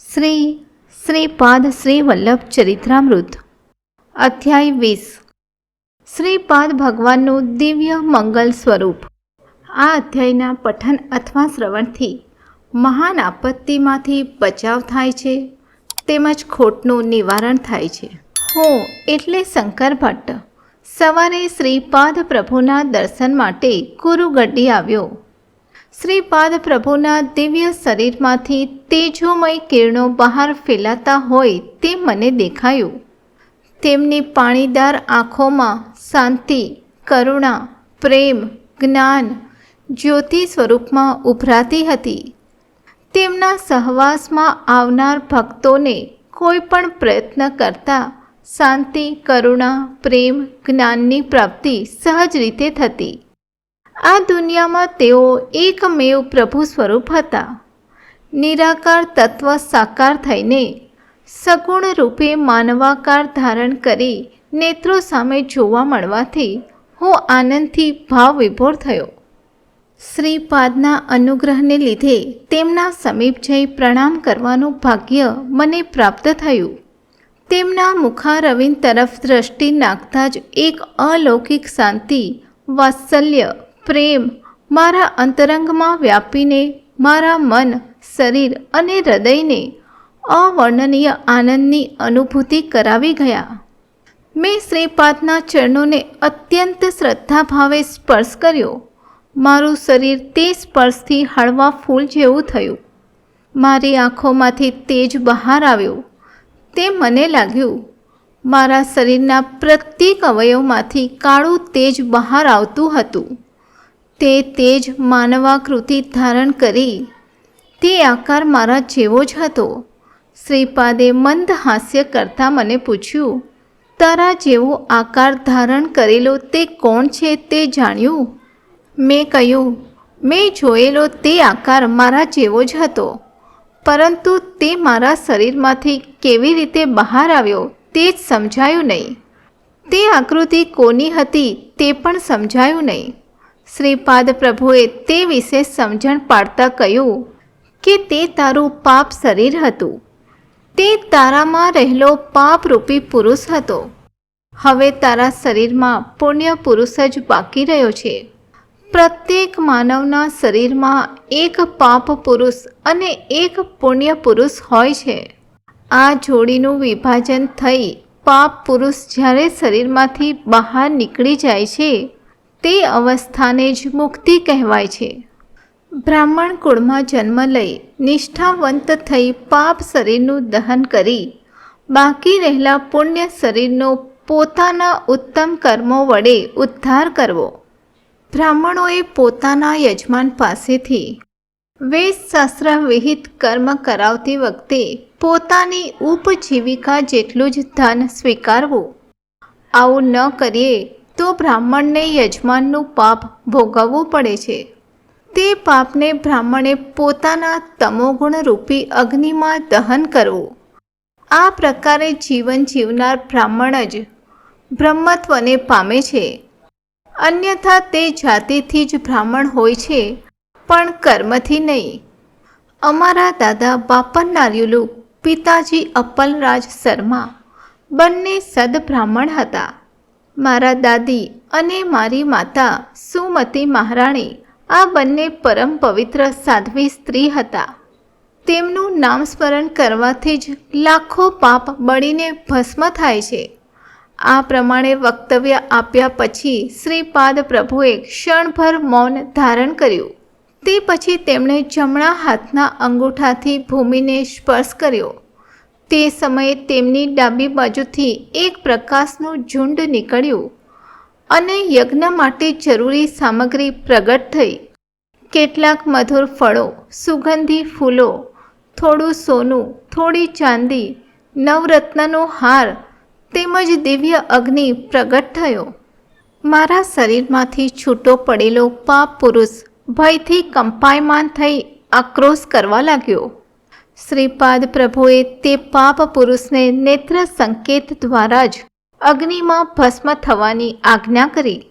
શ્રી શ્રીપાદ શ્રી વલ્લભ ચરિત્રામૃત, અધ્યાય વીસ. શ્રીપાદ ભગવાનનું દિવ્ય મંગલ સ્વરૂપ. આ અધ્યાયના પઠન અથવા શ્રવણથી મહાન આપત્તિમાંથી બચાવ થાય છે, તેમજ ખોટનું નિવારણ થાય છે. હું એટલે શંકર ભટ્ટ. સવારે શ્રીપાદ પ્રભુના દર્શન માટે કુરુગડ્ડી આવ્યો. શ્રીપાદ પ્રભુના દિવ્ય શરીરમાંથી તેજોમય કિરણો બહાર ફેલાતા હોય તે મને દેખાયું. તેમની પાણીદાર આંખોમાં શાંતિ, કરુણા, પ્રેમ, જ્ઞાન, જ્યોતિ સ્વરૂપમાં ઉભરાતી હતી. તેમના સહવાસમાં આવનાર ભક્તોને કોઈ પણ પ્રયત્ન કરતા શાંતિ, કરુણા, પ્રેમ, જ્ઞાનની પ્રાપ્તિ સહજ રીતે થતી. આ દુનિયામાં તેઓ એકમેવ પ્રભુ સ્વરૂપ હતા. નિરાકાર તત્વ સાકાર થઈને સગુણ રૂપે માનવાકાર ધારણ કરી નેત્રો સામે જોવા મળવાથી હું આનંદથી ભાવ વિભોર થયો. શ્રીપાદના અનુગ્રહને લીધે તેમના સમીપ જઈ પ્રણામ કરવાનું ભાગ્ય મને પ્રાપ્ત થયું. તેમના મુખારવિંદ તરફ દ્રષ્ટિ નાખતા જ એક અલૌકિક શાંતિ, વાત્સલ્ય પ્રેમ મારા અંતરંગમાં વ્યાપીને, મારા મન, શરીર અને હૃદયને અવર્ણનીય આનંદની અનુભૂતિ કરાવી ગયા. મેં શ્રીપાદના ચરણોને અત્યંત શ્રદ્ધાભાવે સ્પર્શ કર્યો. મારું શરીર તે સ્પર્શથી હળવા ફૂલ જેવું થયું. મારી આંખોમાંથી તેજ બહાર આવ્યો. તે મને લાગ્યું, મારા શરીરના પ્રત્યેક અવયવમાંથી કાળું તેજ બહાર આવતું હતું. તે તેજ માનવાકૃતિ ધારણ કરી. તે આકાર મારા જેવો જ હતો. શ્રીપાદે મંદ હાસ્ય કરતાં મને પૂછ્યું, તારા જેવો આકાર ધારણ કરેલો તે કોણ છે તે જાણ્યું? મેં કહ્યું, મેં જોયેલો તે આકાર મારા જેવો જ હતો. પરંતુ તે મારા શરીરમાંથી કેવી રીતે બહાર આવ્યો તે જ સમજાયું નહીં. તે આકૃતિ કોની હતી તે પણ સમજાયું નહીં. શ્રીપાદ પ્રભુએ તે વિશે સમજણ પાડતા કહ્યું કે તે તારું પાપ શરીર હતું. તે તારામાં રહેલો પાપરૂપી પુરુષ હતો. હવે તારા શરીરમાં પુણ્ય પુરુષ જ બાકી રહ્યો છે. પ્રત્યેક માનવના શરીરમાં એક પાપ પુરુષ અને એક પુણ્ય પુરુષ હોય છે. આ જોડીનું વિભાજન થઈ પાપ પુરુષ જ્યારે શરીરમાંથી બહાર નીકળી જાય છે તે અવસ્થાને જ મુક્તિ કહેવાય છે. બ્રાહ્મણ કુળમાં જન્મ લઈ નિષ્ઠાવંત થઈ પાપ શરીરનું દહન કરી બાકી રહેલા પુણ્ય શરીરનો પોતાના ઉત્તમ કર્મો વડે ઉદ્ધાર કરવો. બ્રાહ્મણોએ પોતાના યજમાન પાસેથી વેદશાસ્ત્ર વિહિત કર્મ કરાવતી વખતે પોતાની ઉપજીવિકા જેટલું જ ધન સ્વીકારવું. આવું ન કરીએ તો બ્રાહ્મણને યજમાનનું પાપ ભોગવવું પડે છે. તે પાપને બ્રાહ્મણે પોતાના તમોગુણ રૂપી અગ્નિમાં દહન કરવું. આ પ્રકારે જીવન જીવનાર બ્રાહ્મણ જ બ્રહ્મત્વને પામે છે. અન્યથા તે જાતિથી જ બ્રાહ્મણ હોય છે, પણ કર્મથી નહીં. અમારા દાદા બાપન નાર્યુલુ, પિતાજી અપ્પલરાજ શર્મા બંને સદબ્રાહ્મણ હતા. મારા દાદી અને મારી માતા સુમતી મહારાણી આ બંને પરમ પવિત્ર સાધ્વી સ્ત્રી હતા. તેમનું નામ સ્મરણ કરવાથી જ લાખો પાપ બળીને ભસ્મ થાય છે. આ પ્રમાણે વક્તવ્ય આપ્યા પછી શ્રીપાદ પ્રભુએ ક્ષણભર મૌન ધારણ કર્યું. તે પછી તેમણે જમણા હાથના અંગૂઠાથી ભૂમિને સ્પર્શ કર્યો. તે સમયે તેમની ડાબી બાજુથી એક પ્રકાશનું ઝુંડ નીકળ્યું અને યજ્ઞ માટે જરૂરી સામગ્રી પ્રગટ થઈ. કેટલાક મધુર ફળો, સુગંધી ફૂલો, થોડું સોનું, થોડી ચાંદી, નવરત્નનો હાર તેમજ દિવ્ય અગ્નિ પ્રગટ થયો. મારા શરીરમાંથી છૂટો પડેલો પાપ પુરુષ ભયથી કંપાયમાન થઈ આક્રોશ કરવા લાગ્યો. શ્રીપાદ પ્રભુએ તે પાપ પુરુષને નેત્ર સંકેત દ્વારા જ અગ્નિમાં ભસ્મ થવાની આજ્ઞા કરી.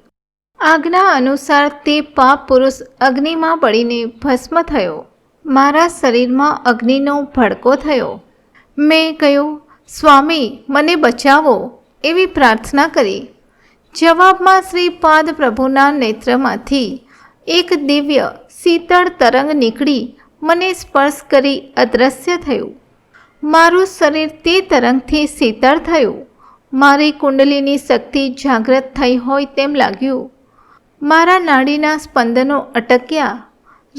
આજ્ઞા અનુસાર તે પાપ પુરુષ અગ્નિમાં બળીને ભસ્મ થયો. મારા શરીરમાં અગ્નિનો ભડકો થયો. મેં કહ્યું, સ્વામી, મને બચાવો, એવી પ્રાર્થના કરી. જવાબમાં શ્રીપાદ પ્રભુના નેત્રમાંથી એક દિવ્ય શીતળ તરંગ નીકળી મને સ્પર્શ કરી અદૃશ્ય થયું. મારું શરીર તે તરંગથી શીતળ થયું. મારી કુંડલીની શક્તિ જાગૃત થઈ હોય તેમ લાગ્યું. મારા નાડીના સ્પંદનો અટક્યા.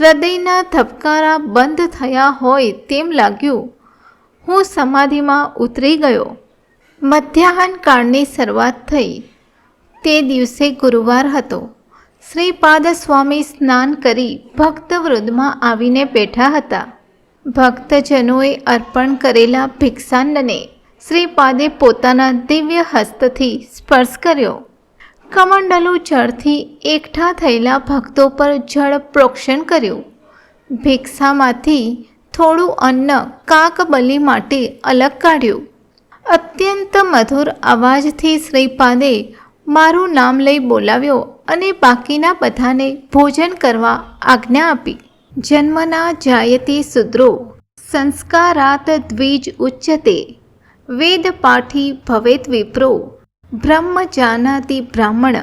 હૃદયના ધબકારા બંધ થયા હોય તેમ લાગ્યું. હું સમાધિમાં ઉતરી ગયો. મધ્યાહન કાળની શરૂઆત થઈ. તે દિવસે ગુરુવાર હતો. શ્રીપાદ સ્વામી સ્નાન કરી ભક્તવૃદ્ધમાં આવીને બેઠા હતા. ભક્તજનોએ અર્પણ કરેલા ભિક્ષાન્નને શ્રીપાદે પોતાના દિવ્ય હસ્તથી સ્પર્શ કર્યો. કમંડલું જળથી એકઠા થયેલા ભક્તો પર જળ પ્રોક્ષણ કર્યું. ભિક્ષામાંથી થોડું અન્ન કાકબલી માટે અલગ કાઢ્યું. અત્યંત મધુર અવાજથી શ્રીપાદે મારું નામ લઈ બોલાવ્યો અને બાકીના બધાને ભોજન કરવા આજ્ઞા આપી. જન્મના જાયતે શુદ્રો સંસ્કારાત દ્વિજ ઉચ્યતે, વેદ પાઠી ભવેત વિપ્રો, બ્રહ્મ જાનાતિ બ્રાહ્મણ.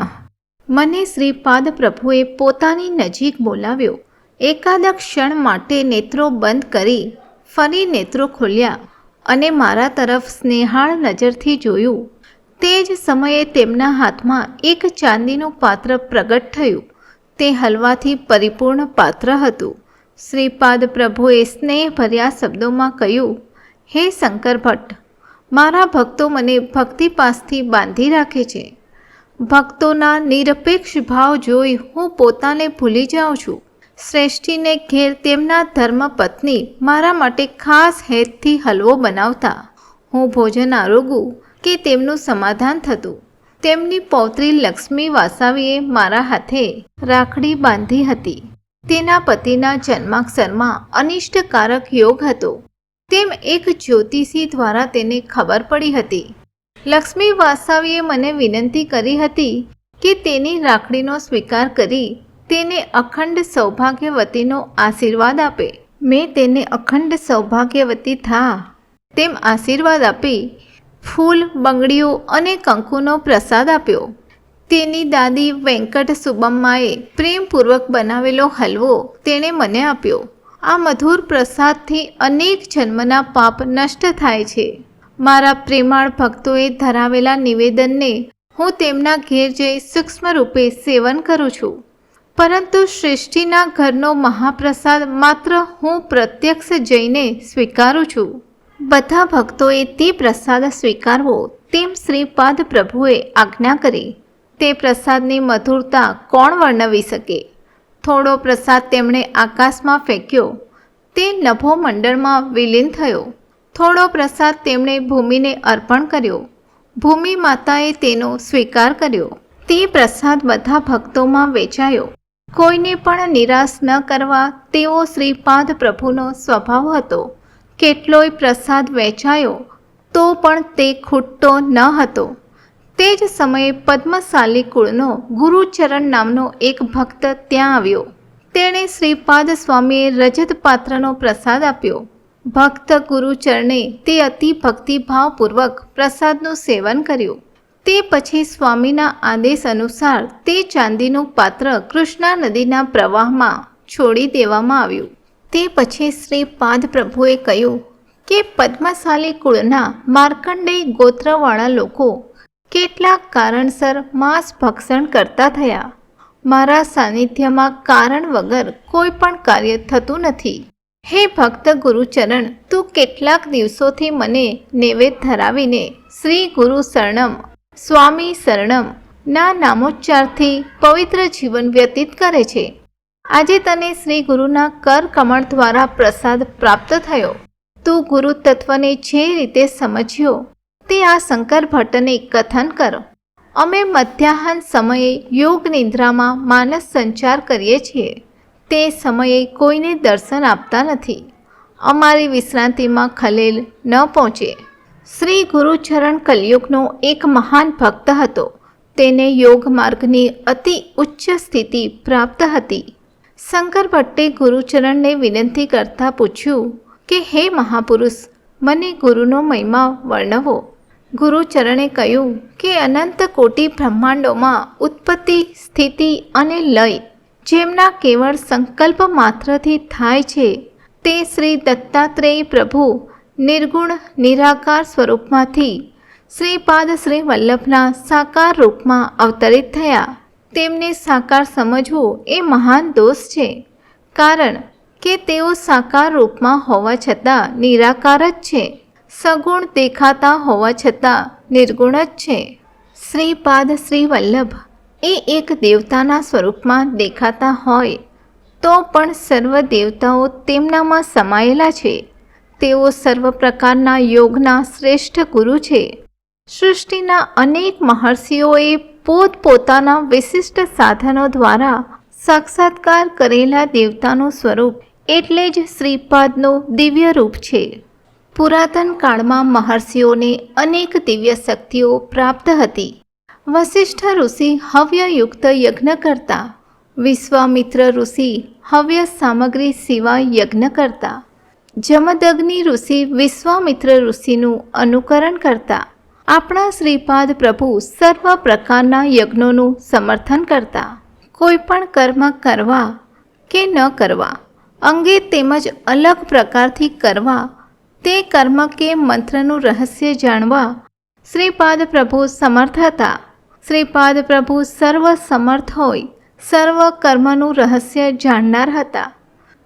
મને શ્રીપાદ પ્રભુએ પોતાની નજીક બોલાવ્યો. એકાદ ક્ષણ માટે નેત્રો બંધ કરી ફરી નેત્રો ખોલ્યા અને મારા તરફ સ્નેહાળ નજરથી જોયું. તે જ સમયે તેમના હાથમાં એક ચાંદીનું પાત્ર પ્રગટ થયું. તે હલવાથી પરિપૂર્ણ પાત્ર હતું. શ્રીપાદ પ્રભુએ સ્નેહભર્યા શબ્દોમાં કહ્યું, હે શંકર ભટ્ટ, મારા ભક્તો મને ભક્તિપાસથી બાંધી રાખે છે. ભક્તોના નિરપેક્ષ ભાવ જોઈ હું પોતાને ભૂલી જાઉં છું. શ્રેષ્ઠીને ઘેર તેમના ધર્મપત્ની મારા માટે ખાસ હેતથી હલવો બનાવતા. હું ભોજન આરોગું કે તેમનું સમાધાન થતું. તેમની પૌત્રી લક્ષ્મી વાસાવીએ મારા હાથે રાખડી બાંધી હતી. તેના પતિના જન્માક્ષરમાં અનિષ્ટકારક યોગ હતો. તેમ એક જ્યોતિષી દ્વારા તેને ખબર પડી હતી. લક્ષ્મી વાસાવીએ મને વિનંતી કરી હતી કે તેની રાખડીનો સ્વીકાર કરી તેને અખંડ સૌભાગ્યવતીનો આશીર્વાદ આપે. મેં તેને અખંડ સૌભાગ્યવતી થા. તેમ આશીર્વાદ આપી ફૂલ, બંગડીઓ અને કંકુનો પ્રસાદ આપ્યો. તેની દાદી વેંકટ સુબમ્માએ પ્રેમપૂર્વક બનાવેલો હલવો તેણે મને આપ્યો. આ મધુર પ્રસાદથી અનેક જન્મના પાપ નષ્ટ થાય છે. મારા પ્રેમાળ ભક્તોએ ધરાવેલા નિવેદનને હું તેમના ઘેર જઈ સૂક્ષ્મ રૂપે સેવન કરું છું. પરંતુ સૃષ્ટિના ઘરનો મહાપ્રસાદ માત્ર હું પ્રત્યક્ષ જઈને સ્વીકારું છું. બધા ભક્તોએ તે પ્રસાદ સ્વીકારવો તેમ શ્રીપાદ પ્રભુએ આજ્ઞા કરી. તે પ્રસાદની મધુરતા કોણ વર્ણવી શકે? થોડો પ્રસાદ તેમણે આકાશમાં ફેંક્યો. તે નભો મંડળમાં વિલીન થયો. થોડો પ્રસાદ તેમણે ભૂમિને અર્પણ કર્યો. ભૂમિ માતાએ તેનો સ્વીકાર કર્યો. તે પ્રસાદ બધા ભક્તોમાં વેચાયો. કોઈને પણ નિરાશ ન કરવા તેવો શ્રીપાદ પ્રભુનો સ્વભાવ હતો. કેટલોય પ્રસાદ વેચાયો તો પણ તે ખૂટતો ન હતો. તે જ સમયે પદ્મશાલી કુળનો ગુરુચરણ નામનો એક ભક્ત ત્યાં આવ્યો. તેણે શ્રીપાદ સ્વામીએ રજત પાત્રનો પ્રસાદ આપ્યો. ભક્ત ગુરુચરણે તે અતિ ભક્તિભાવપૂર્વક પ્રસાદનું સેવન કર્યું. તે પછી સ્વામીના આદેશ અનુસાર તે ચાંદીનું પાત્ર કૃષ્ણા નદીના પ્રવાહમાં છોડી દેવામાં આવ્યું. તે પછી શ્રી પાદ પ્રભુએ કહ્યું કે પદ્મશાલી કુળના માર્કંડેય ગોત્રવાળા લોકો કેટલાક કારણસર માંસ ભક્ષણ કરતા થયા. મારા સાનિધ્યમાં કારણ વગર કોઈ પણ કાર્ય થતું નથી. હે ભક્ત ગુરુચરણ, તું કેટલાક દિવસોથી મને નૈવેદ ધરાવીને શ્રી ગુરુ શરણમ, સ્વામી શરણમ ના નામોચ્ચારથી પવિત્ર જીવન વ્યતીત કરે છે. આજે તને શ્રી ગુરુના કર કમળ દ્વારા પ્રસાદ પ્રાપ્ત થયો. તું ગુરુ તત્વને જે રીતે સમજ્યો, તે આ શંકર ભટ્ટને કથન કરો. અમે મધ્યાહન સમયે યોગ નિદ્રામાં માનસ સંચાર કરીએ છીએ. તે સમયે કોઈને દર્શન આપતા નથી. અમારી વિશ્રાંતિમાં ખલેલ ન પહોંચે. શ્રી ગુરુચરણ કલયુગનો એક મહાન ભક્ત હતો. તેને યોગ માર્ગની અતિ ઉચ્ચ સ્થિતિ પ્રાપ્ત હતી. શંકર ભટ્ટે ગુરુચરણને વિનંતી કરતા પૂછ્યું કે, હે મહાપુરુષ, મને ગુરુનો મહિમા વર્ણવો. ગુરુચરણે કહ્યું કે, અનંત કોટી બ્રહ્માંડોમાં ઉત્પત્તિ, સ્થિતિ અને લય, જેમના કેવળ સંકલ્પ માત્રથી થાય છે, તે શ્રી દત્તાત્રેય પ્રભુ નિર્ગુણ, નિરાકાર સ્વરૂપમાંથી શ્રીપાદ શ્રી વલ્લભના સાકાર રૂપમાં અવતરિત થયા. તેમને સાકાર સમજવું એ મહાન દોષ છે. કારણ કે તેઓ સાકાર રૂપમાં હોવા છતાં નિરાકાર જ છે. સગુણ દેખાતા હોવા છતાં નિર્ગુણ જ છે. શ્રીપાદ શ્રી વલ્લભ એ એક દેવતાના સ્વરૂપમાં દેખાતા હોય તો પણ સર્વ દેવતાઓ તેમનામાં સમાયેલા છે. તેઓ સર્વ પ્રકારના યોગના શ્રેષ્ઠ ગુરુ છે. સૃષ્ટિના અનેક મહર્ષિઓએ પોતપોતાના વિશિષ્ટ સાધનો દ્વારા સાક્ષાત્કાર કરેલા દેવતાનું સ્વરૂપ એટલે જ શ્રીપાદનું દિવ્ય રૂપ છે. પુરાતન કાળમાં મહર્ષિઓને અનેક દિવ્ય શક્તિઓ પ્રાપ્ત હતી. વસિષ્ઠ ઋષિ હવ્યયુક્ત યજ્ઞ કરતા, વિશ્વામિત્ર ઋષિ હવ્ય સામગ્રી સિવાય યજ્ઞ કરતા, જમદગ્નિ ઋષિ વિશ્વામિત્ર ઋષિનું અનુકરણ કરતા આપણા શ્રીપાદ પ્રભુ સર્વ પ્રકારના યજ્ઞોનું સમર્થન કરતા. કોઈ પણ કર્મ કરવા કે ન કરવા, અંગે તેમજ અલગ પ્રકારથી કરવા, તે કર્મ કે મંત્રનું રહસ્ય જાણવા શ્રીપાદ પ્રભુ સમર્થ હતા. શ્રીપાદ પ્રભુ સર્વ સમર્થ હોય, સર્વ કર્મનું રહસ્ય જાણનાર હતા.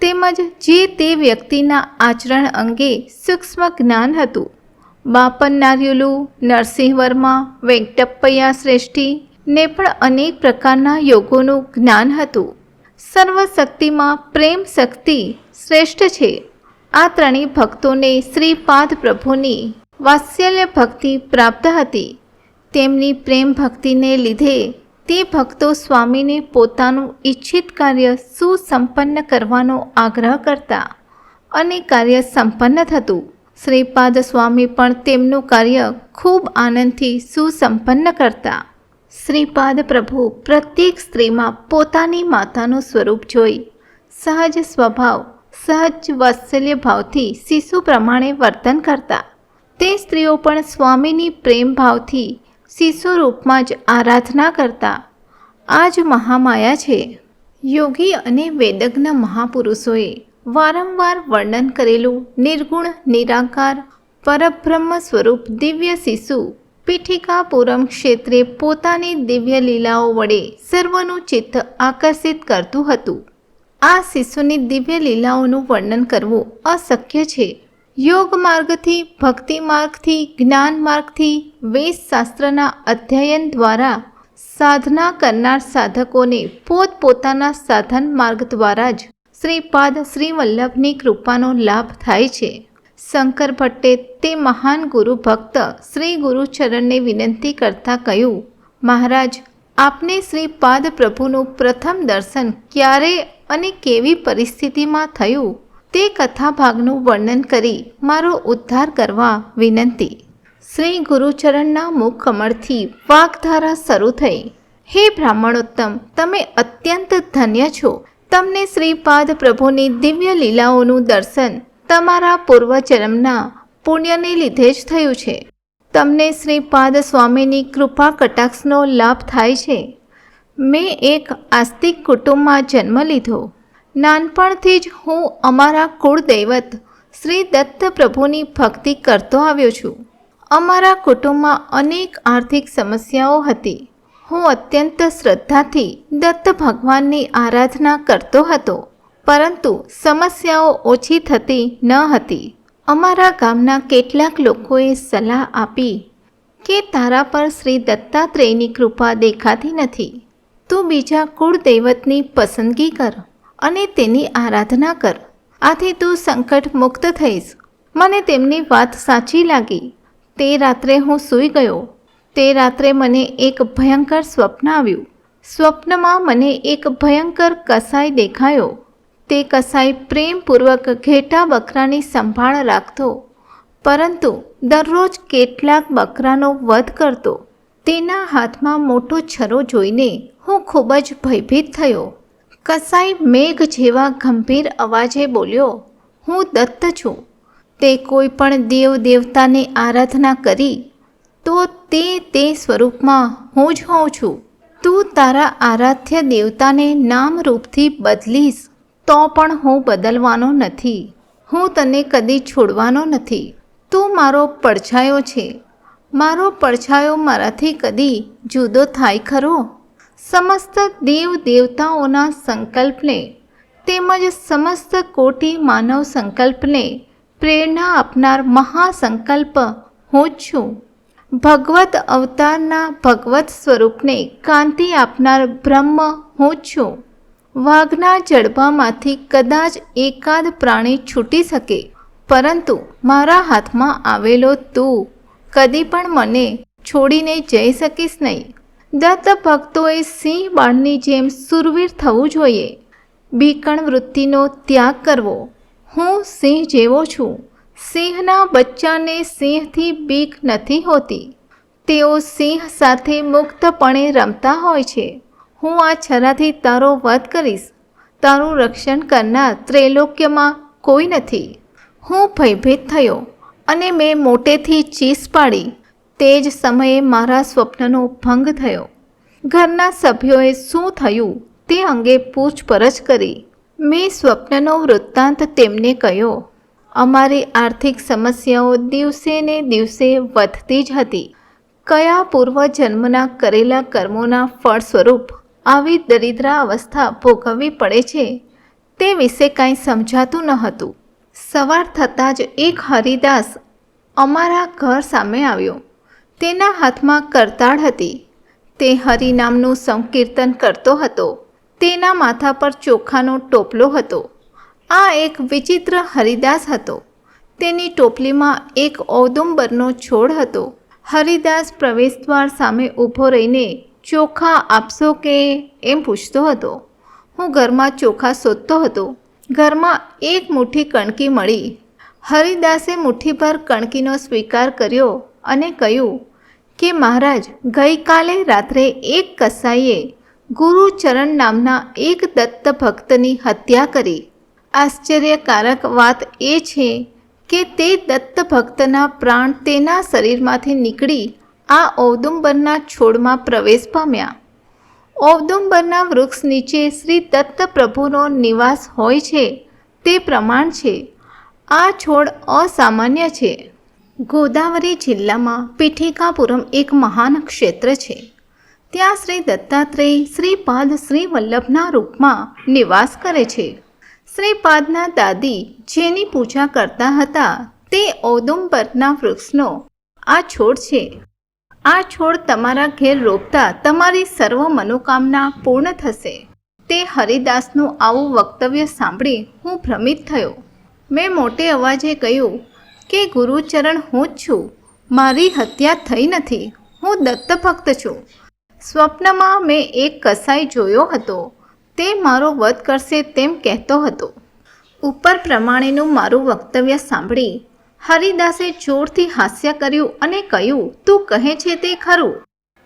તેમજ જે તે વ્યક્તિના આચરણ અંગે સૂક્ષ્મ જ્ઞાન હતું. બાપન નાર્યુલુ, નરસિંહ વર્મા, વેંકટપ્પૈયા શ્રેષ્ઠી ને પણ અનેક પ્રકારના યોગોનું જ્ઞાન હતું. સર્વશક્તિમાં પ્રેમ શક્તિ શ્રેષ્ઠ છે. આ ત્રણેય ભક્તોને શ્રીપાદ પ્રભુની વાત્સલ્ય ભક્તિ પ્રાપ્ત હતી. તેમની પ્રેમ ભક્તિને લીધે તે ભક્તો સ્વામીને પોતાનું ઈચ્છિત કાર્ય સુસંપન્ન કરવાનો આગ્રહ કરતા અને કાર્ય સંપન્ન થતું. શ્રીપાદ સ્વામી પણ તેમનું કાર્ય ખૂબ આનંદથી સુસંપન્ન કરતા. શ્રીપાદ પ્રભુ પ્રત્યેક સ્ત્રીમાં પોતાની માતાનું સ્વરૂપ જોઈ. સહજ સ્વભાવ, સહજ વાત્સલ્ય ભાવથી શિશુ પ્રમાણે વર્તન કરતા. તે સ્ત્રીઓ પણ સ્વામીની પ્રેમ ભાવથી શિશુ રૂપમાં જ આરાધના કરતા. આ જ મહામાયા છે. યોગી અને વેદજ્ઞ મહાપુરુષોએ વારંવાર વર્ણન કરેલું નિર્ગુણ, નિરાકાર, પરબ્રહ્મ સ્વરૂપ દિવ્ય શિશુ પીઠિકાપુરમ ક્ષેત્રે પોતાની દિવ્ય લીલાઓ વડે સર્વનું ચિત્ત આકર્ષિત કરતું હતું. આ શિશુની દિવ્ય લીલાઓનું વર્ણન કરવું અશક્ય છે. યોગ માર્ગથી, ભક્તિ માર્ગથી, જ્ઞાન માર્ગથી વેદશાસ્ત્રના અધ્યયન દ્વારા સાધના કરનાર સાધકોને પોતપોતાના સાધન માર્ગ દ્વારા જ શ્રીપાદ શ્રીવલ્લભની કૃપાનો લાભ થાય છે. શંકર ભટ્ટે તે મહાન ગુરુ ભક્ત શ્રી ગુરુચરણને વિનંતી કરતા કહ્યું, મહારાજ, આપને શ્રીપાદ પ્રભુનું પ્રથમ દર્શન ક્યારે અને કેવી પરિસ્થિતિમાં થયું? તે કથાભાગનું વર્ણન કરી મારો ઉદ્ધાર કરવા વિનંતી. શ્રી ગુરુચરણના મુખ કમળથી વાગધારા શરૂ થઈ. હે બ્રાહ્મણોત્તમ, તમે અત્યંત ધન્ય છો. તમને શ્રીપાદ પ્રભુની દિવ્ય લીલાઓનું દર્શન તમારા પૂર્વજન્મના પુણ્યને લીધે જ થયું છે. તમને શ્રીપાદ સ્વામીની કૃપા કટાક્ષનો લાભ થાય છે. મેં એક આસ્તિક કુટુંબમાં જન્મ લીધો. નાનપણથી જ હું અમારા કુળદૈવત શ્રી દત્ત પ્રભુની ભક્તિ કરતો આવ્યો છું. અમારા કુટુંબમાં અનેક આર્થિક સમસ્યાઓ હતી. હું અત્યંત શ્રદ્ધાથી દત્ત ભગવાનની આરાધના કરતો હતો, પરંતુ સમસ્યાઓ ઓછી થતી ન હતી. અમારા ગામના કેટલાક લોકોએ સલાહ આપી કે તારા પર શ્રી દત્તાત્રેયની કૃપા દેખાતી નથી. તું બીજા કુળદૈવતની પસંદગી કર અને તેની આરાધના કર. આથી તું સંકટ મુક્ત થઈશ. મને તેમની વાત સાચી લાગી. તે રાત્રે હું સૂઈ ગયો. તે રાત્રે મને એક ભયંકર સ્વપ્ન આવ્યું. સ્વપ્નમાં મને એક ભયંકર કસાઈ દેખાયો. તે કસાઈ પ્રેમપૂર્વક ઘેટા બકરાની સંભાળ રાખતો, પરંતુ દરરોજ કેટલાક બકરાનો વધ કરતો. તેના હાથમાં મોટો છરો જોઈને હું ખૂબ જ ભયભીત થયો. કસાઈ મેઘ જેવા ગંભીર અવાજે બોલ્યો, હું દત્ત છું. તે કોઈ પણ દેવ દેવતાની આરાધના કરી તો તે તે સ્વરૂપમાં હું જ હોઉં છું. તું તારા આરાધ્ય દેવતાને નામ રૂપથી બદલીશ, તો પણ હું બદલવાનો નથી. હું તને કદી છોડવાનો નથી. તું મારો પડછાયો છે. મારો પડછાયો મારાથી કદી જુદો થાય ખરો? સમસ્ત દેવ દેવતાઓના સંકલ્પને તેમજ સમસ્ત કોટી માનવ સંકલ્પને પ્રેરણા આપનાર મહાસંકલ્પ હું જ છું. ભગવત અવતારના ભગવત સ્વરૂપને કાંતિ આપનાર બ્રહ્મ હું છું. વાઘના જડબામાંથી કદાચ એકાદ પ્રાણી છૂટી શકે, પરંતુ મારા હાથમાં આવેલો તું કદી પણ મને છોડીને જઈ શકીશ નહીં. દત્ત ભક્તોએ સિંહ બાળની જેમ સુરવીર થવું જોઈએ. બીકણ વૃત્તિનો ત્યાગ કરવો. હું સિંહ જેવો છું. સિંહના બચ્ચાને સિંહથી બીક નથી હોતી. તેઓ સિંહ સાથે મુક્તપણે રમતા હોય છે. હું આ છરાથી તારો વધ કરીશ. તારું રક્ષણ કરનાર ત્રૈલોક્યમાં કોઈ નથી. હું ભયભીત થયો અને મેં મોટેથી ચીસ પાડી. તે જ સમયે મારા સ્વપ્નનો ભંગ થયો. ઘરના સભ્યોએ શું થયું તે અંગે પૂછપરછ કરી. મેં સ્વપ્નનો વૃત્તાંત તેમને કહ્યો. અમારી આર્થિક સમસ્યાઓ દિવસે ને દિવસે વધતી જ હતી. કયા પૂર્વજન્મના કરેલા કર્મોના ફળ સ્વરૂપ આવી દરિદ્રા અવસ્થા ભોગવવી પડે છે તે વિશે કાંઈ સમજાતું ન હતું. સવાર થતાં જ એક હરિદાસ અમારા ઘર સામે આવ્યો. તેના હાથમાં કરતાળ હતી. તે હરિનામનું સંકીર્તન કરતો હતો. તેના માથા પર ચોખાનો ટોપલો હતો. આ એક વિચિત્ર હરિદાસ હતો. તેની ટોપલીમાં એક ઔદુંબરનો છોડ હતો. હરિદાસ પ્રવેશદ્વાર સામે ઊભો રહીને, ચોખા આપશો કે? એમ પૂછતો હતો. હું ઘરમાં ચોખા શોધતો હતો. ઘરમાં એક મુઠ્ઠી કણકી મળી. હરિદાસે મુઠ્ઠીભર કણકીનો સ્વીકાર કર્યો અને કહ્યું કે, મહારાજ, ગઈકાલે રાત્રે એક કસાઈએ ગુરુચરણ નામના એક દત્ત ભક્તની હત્યા કરી. આશ્ચર્યકારક વાત એ છે કે તે દત્ત ભક્તના પ્રાણ તેના શરીરમાંથી નીકળી આ ઔદુંબરના છોડમાં પ્રવેશ પામ્યા. ઔદુંબરના વૃક્ષ નીચે શ્રી દત્ત પ્રભુનો નિવાસ હોય છે, તે પ્રમાણ છે. આ છોડ અસામાન્ય છે. ગોદાવરી જિલ્લામાં પીઠિકાપુરમ એક મહાન ક્ષેત્ર છે. ત્યાં શ્રી દત્તાત્રેય શ્રીપાદ શ્રી વલ્લભના રૂપમાં નિવાસ કરે છે. શ્રીપાદના દાદી જેની પૂજા કરતા હતા, તે ઔદુંબરના વૃક્ષનો આ છોડ છે. આ છોડ તમારા ઘેર રોપતા તમારી સર્વ મનોકામના પૂર્ણ થશે. તે હરિદાસનું આવું વક્તવ્ય સાંભળી હું ભ્રમિત થયો. મેં મોટે અવાજે કહ્યું કે, ગુરુચરણ, હું જ છું. મારી હત્યા થઈ નથી. હું દત્તભક્ત છું. સ્વપ્નમાં મેં એક કસાઈ જોયો હતો. તે મારો વધ કરશે તેમ કહેતો હતો. ઉપર પ્રમાણેનું મારું વક્તવ્ય સાંભળી હરિદાસે જોરથી હાસ્ય કર્યું અને કહ્યું, તું કહે છે તે ખરું?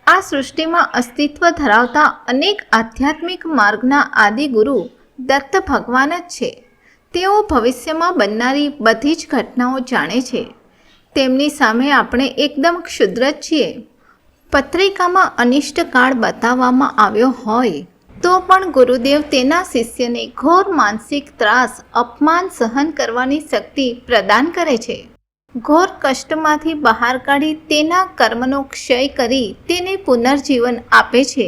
આ સૃષ્ટિમાં અસ્તિત્વ ધરાવતા અનેક આધ્યાત્મિક માર્ગના આદિગુરુ દત્ત ભગવાન જ છે. તેઓ ભવિષ્યમાં બનનારી બધી જ ઘટનાઓ જાણે છે. તેમની સામે આપણે એકદમ ક્ષુદ્ર છીએ. પત્રિકામાં અનિષ્ટ કાળ બતાવવામાં આવ્યો હોય તો પણ ગુરુદેવ તેના શિષ્યને ઘોર માનસિક ત્રાસ, અપમાન સહન કરવાની શક્તિ પ્રદાન કરે છે. ઘોર કષ્ટમાંથી બહાર કાઢી તેના કર્મનો ક્ષય કરી તેને પુનર્જીવન આપે છે.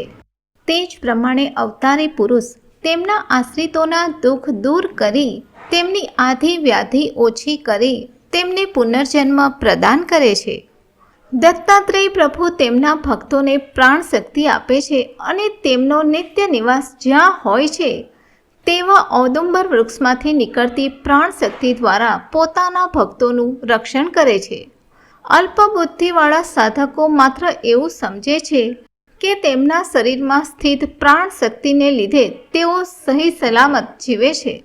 તે જ પ્રમાણે અવતારી પુરુષ તેમના આશ્રિતોના દુઃખ દૂર કરી તેમની આધિ વ્યાધિ ઓછી કરી તેમને પુનર્જન્મ પ્રદાન કરે છે. દત્તાત્રેય પ્રભુ તેમના ભક્તોને પ્રાણ શક્તિ આપે છે અને તેમનો નિત્ય નિવાસ જ્યાં હોય છે, તેવા ઔદુંબર વૃક્ષમાંથી નીકળતી પ્રાણ શક્તિ દ્વારા પોતાના ભક્તોનું રક્ષણ કરે છે. અલ્પબુદ્ધિવાળા સાધકો માત્ર એવું સમજે છે કે તેમના શરીરમાં સ્થિત પ્રાણ શક્તિને લીધે તેઓ સહી સલામત જીવે છે.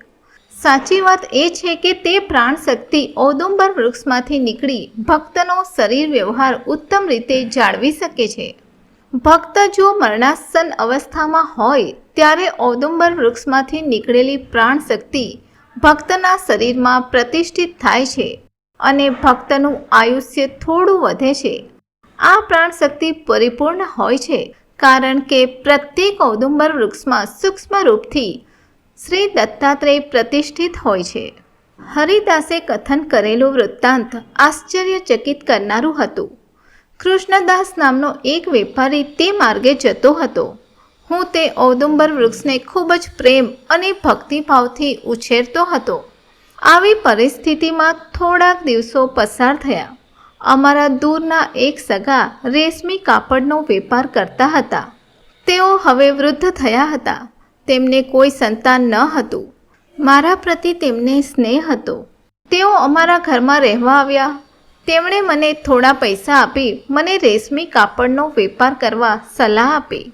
સાચી વાત એ છે કે તે પ્રાણ શક્તિ ઔદુંબર વૃક્ષમાંથી નીકળી ભક્તનો શરીર વ્યવહાર ઉત્તમ રીતે જાળવી શકે છે. ભક્ત જો મરણાસન અવસ્થામાં હોય, ત્યારે ઔદુંબર વૃક્ષમાંથી નીકળેલી પ્રાણ શક્તિ ભક્તના શરીરમાં પ્રતિષ્ઠિત થાય છે અને ભક્તનું આયુષ્ય થોડું વધે છે. આ પ્રાણ શક્તિ પરિપૂર્ણ હોય છે, કારણ કે પ્રત્યેક ઔદુંબર વૃક્ષમાં સૂક્ષ્મ રૂપથી શ્રી દત્તાત્રેય પ્રતિષ્ઠિત હોય છે. હરિદાસે કથન કરેલું વૃત્તાંત આશ્ચર્યચકિત કરનારું હતું. કૃષ્ણદાસ નામનો એક વેપારી તે માર્ગે જતો હતો. હું તે ઔદુંબર વૃક્ષને ખૂબ જ પ્રેમ અને ભક્તિભાવથી ઉછેરતો હતો. આવી પરિસ્થિતિમાં થોડાક દિવસો પસાર થયા. અમારા દૂરના એક સગા રેશમી કાપડનો વેપાર કરતા હતા. તેઓ હવે વૃદ્ધ થયા હતા. તેમને કોઈ સંતાન ન હતું. મારા પ્રતિ તેમને સ્નેહ હતો. તેઓ અમારા ઘરમાં રહેવા આવ્યા. તેમણે મને થોડા પૈસા આપી, મને રેશમી કાપડનો વેપાર કરવા સલાહ આપી.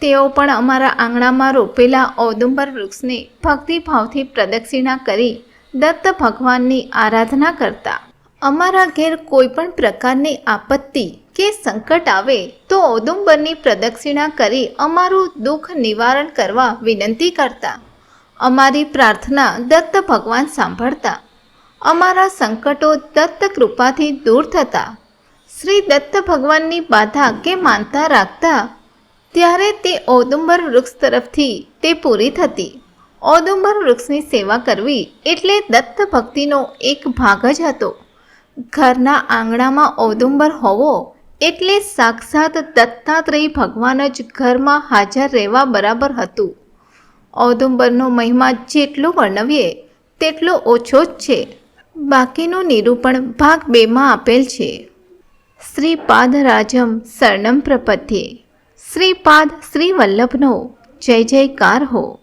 તેઓ પણ અમારા આંગણામાં રોપેલા ઔદુંબર વૃક્ષને ભક્તિભાવથી પ્રદક્ષિણા કરી દત્ત ભગવાનની આરાધના કરતા. અમારા ઘેર કોઈ પણ પ્રકારની આપત્તિ કે સંકટ આવે તો ઔદુંબરની પ્રદક્ષિણા કરી અમારું દુઃખ નિવારણ કરવા વિનંતી કરતા. અમારી પ્રાર્થના દત્ત ભગવાન સાંભળતા. અમારા સંકટો દત્ત કૃપાથી દૂર થતા. શ્રી દત્ત ભગવાનની બાધા કે માનતા રાખતા, ત્યારે તે ઔદુંબર વૃક્ષ તરફથી તે પૂરી થતી. ઔદુંબર વૃક્ષની સેવા કરવી એટલે દત્ત ભક્તિનો એક ભાગ જ હતો. ઘરના આંગણામાં ઔદુંબર હોવો એટલે સાક્ષાત દત્તાત્રેય ભગવાન જ ઘરમાં હાજર રહેવા બરાબર હતું. ઔદુંબરનો મહિમા જેટલું વર્ણવીએ, તેટલો ઓછો જ છે. બાકીનું નિરૂપણ ભાગ બેમાં આપેલ છે. શ્રીપાદરાજમ શરણમ પ્રપથ્યે શ્રીપાદ શ્રી વલ્લભનો. જય જયકાર હો.